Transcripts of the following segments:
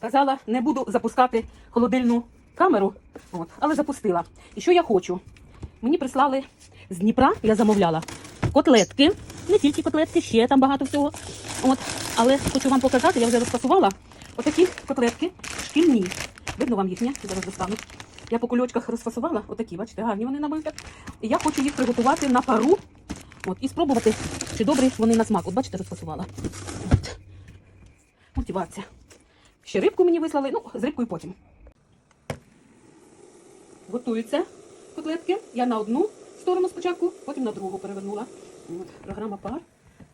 Казала, не буду запускати холодильну камеру, от, але запустила. І що я хочу? Мені прислали з Дніпра, я замовляла котлетки, не тільки котлетки, ще там багато всього. От, але хочу вам показати, я вже розпасувала отакі котлетки шкільні. Видно вам їхні, зараз достану. Я по кульочках розфасувала, отакі, бачите, гарні вони на вигляд. І я хочу їх приготувати на пару. От, і спробувати, чи добрі вони на смак. От бачите, розфасувала. От. Мотивація. Ще рибку мені вислали, ну, з рибкою потім. Готуються котлетки. Я на одну сторону спочатку, потім на другу перевернула. От, програма пар.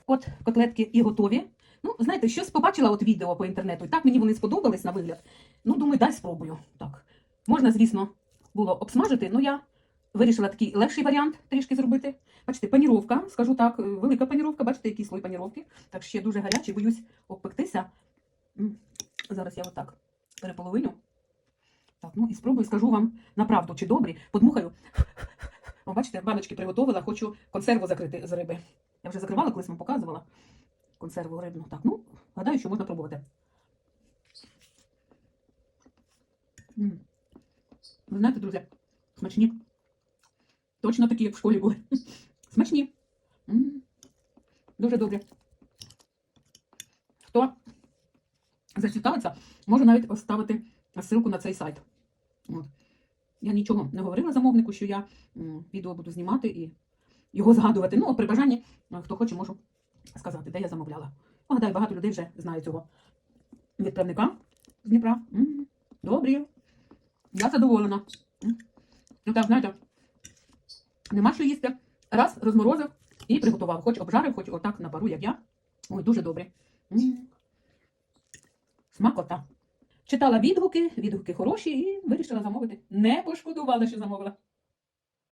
От котлетки і готові. Ну, знаєте, щось побачила от відео по інтернету, і так мені вони сподобались на вигляд. Ну, думаю, дай спробую. Так. Можна, звісно, було обсмажити, але я вирішила такий легший варіант трішки зробити. Бачите, паніровка, скажу так, велика паніровка, бачите, який слой паніровки. Так ще дуже гарячий, боюсь обпектися. Зараз я отак переполовиню. Так, ну і спробую, скажу вам направду, чи добрі. Подмухаю. О, бачите, баночки приготувала, хочу консерву закрити з риби. Я вже закривала, колись вам показувала консерву рибну. Так, ну, гадаю, що можна пробувати. Ви знаєте, друзі, смачні. Точно такі, як в школі були. Смачні. Дуже добре. Хто зацікавиться, можу навіть оставити ссылку на цей сайт. От. Я нічого не говорила замовнику, що я відео буду знімати і його згадувати. Ну, от при бажанні, хто хоче, можу сказати, де я замовляла. Гадаю, багато людей вже знають цього відправника з Дніпра. М, Добрі. Я задоволена. Ну так, знаєте, нема що їсти. Раз розморозив і приготував. Хоч обжарив, хоч отак на пару, як я. Ой, дуже добре. М. Смакота. Читала відгуки, відгуки хороші і вирішила замовити. Не пошкодувала, що замовила.